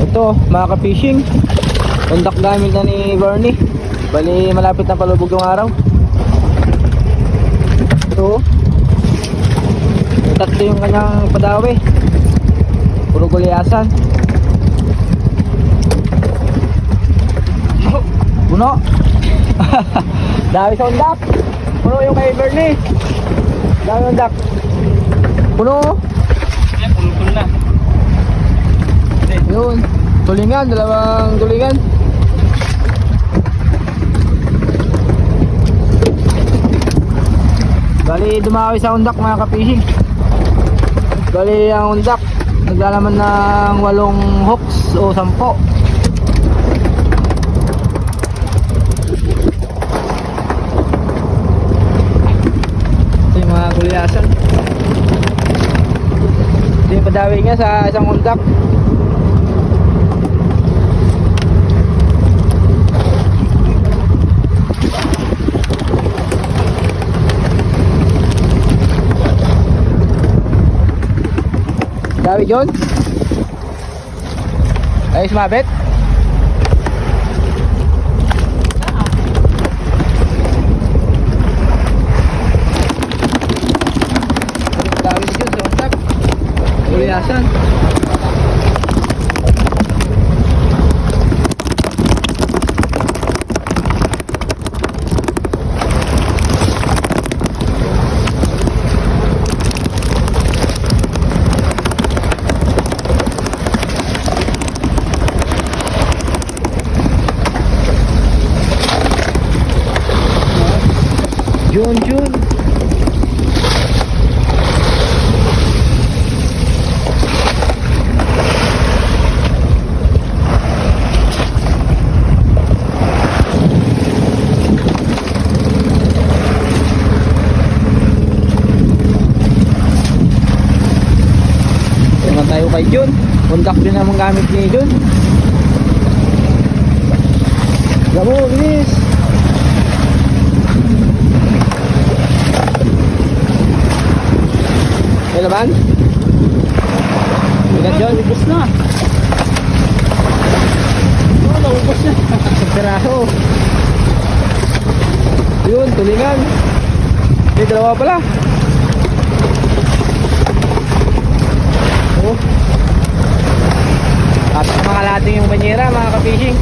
Ito, mga ka-fishing. Undak gamit na ni Bernie. Bali, malapit na palubog yung araw. Ito. Tatlo yung kanyang padawi. Puro gulyasan. Puno. Dami sa undak. Puno yung kay Bernie. Dami undak. Puno. Yan, pulupul na. Tulingan, dalawang tulingan. Bali, dumawi sa undak mga kapising. Bali, ang undak, naglalaman ng walong hooks o sampo. Ito yung mga gulyasan. Ito yung niya sa isang undak. Dawi John? Ayos mabit? Dawi ni John sa utak. Uliasan. Jun Jun. Naman tayo kay Jun. Kontak din naman gamit ni Jun. Gabo, bilis! May laban? Bigat John? Ubus na. Oo, naubos na. Piraso. Yun, tulingan. May dalawa pala. Oh. At sa mga lating yung banyera, mga ka-fishing.